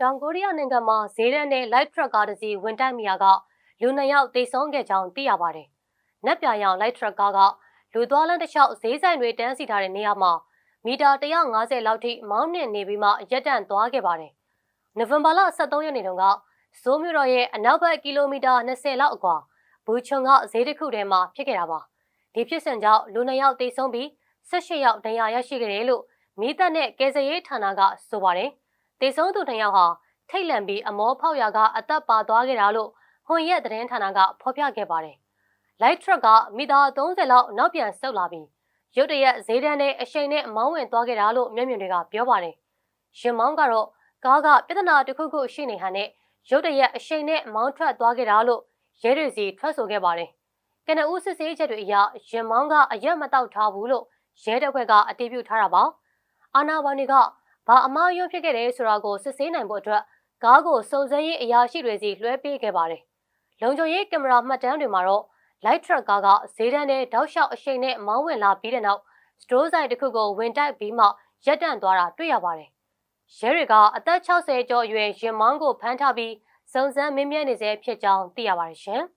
တောင်ကိုရီးယားနိုင်ငံမှာဈေးတန်းနဲ့ light truck ကားတစ်စီးဝင်တိုက်မိရာကလူနှစ်ယောက်တိတ်ဆုံးခဲ့ကြောင်းသိရပါတယ်။နက်ပြရောင် light truck ကားကလူသွားလမ်းတစ်လျှောက်ဈေးဆိုင်တွေတန်းစီထားတဲ့နေရာမှာမီတာ150လောက်ထိမောင်းနှင်နေပြီးမှရက်တန့်သွားခဲ့ပါတယ်။နိုဝင်ဘာလ23ရက်နေ့တုန်းကစိုးမြို့တော်ရဲ့အနောက်ဘက်ကီလိုမီတာ20လောက်အကွာဘူချွန်ကဈေးတစ်ခုထဲမှာဖြစ်ခဲ့တာပါ။ဒီဖြစ်စဉ်ကြောင့်လူနှစ်ယောက်တိတ်ဆုံးပြီး18ယောက်ဒဏ်ရာရရှိခဲ့တယ်လို့မိသက်နဲ့ကယ်ဆယ်ရေးဌာနကဆိုပါတယ်။ တေဆုံးသူနှစ်ယောက်ဟာထိတ်လန့်ပြီးအမောဖောက်ရာကအသက်ပါသွားခဲ့တာလို့ဟွန်ရက်သတင်းဌာနကဖော်ပြခဲ့ပါတယ်။ light truck ကမီတာ30လောက်နောက်ပြန်ဆုတ်လာပြီးရုတ်တရက်ဈေးတန်းနဲ့အရှိန်နဲ့မောင်းဝင်သွားခဲ့တာလို့မျက်မြင်တွေကပြောပါတယ်။ရင်မောင်းကတော့ကားကပြဿနာတစ်ခုခုရှိနေဟန်နဲ့ရုတ်တရက်အရှိန်နဲ့မောင်းထွက်သွားခဲ့တာလို့ရဲတွေစီထွက်ဆိုခဲ့ပါတယ်။ကနဦးစစ်ဆေးချက်တွေအရရင်မောင်းကအရက်မတောက်ထားဘူးလို့ရဲတပ်ဖွဲ့ကအတည်ပြုထားတာပါ။အာနာဝန်တွေက ဘာအမားရုံဖြစ်ခဲ့တယ်ဆိုတာကိုစစ်ဆေးနိုင်ဖို့အတွက်ကားကိုစုံစမ်းရေးအရာရှိတွေစီလွှဲပေးခဲ့ပါတယ်။လုံခြုံရေးကင်မရာမှတ်တမ်းတွေမှာတော့ light truck ကားကဈေးတန်းနဲ့တောက်လျှောက်အရှိန်နဲ့မောင်းဝင်လာပြီးတဲ့နောက်စတိုးဆိုင်တစ်ခုကိုဝင်တိုက်ပြီးမှရပ်တန့်သွားတာတွေ့ရပါတယ်။ရဲတွေကအသက်60ကျော်အရွယ်ရင်မောင်းကိုဖမ်းထားပြီးစုံစမ်းမင်းမြဲနေစေဖြစ်ကြောင်းသိရပါတယ်ရှင်။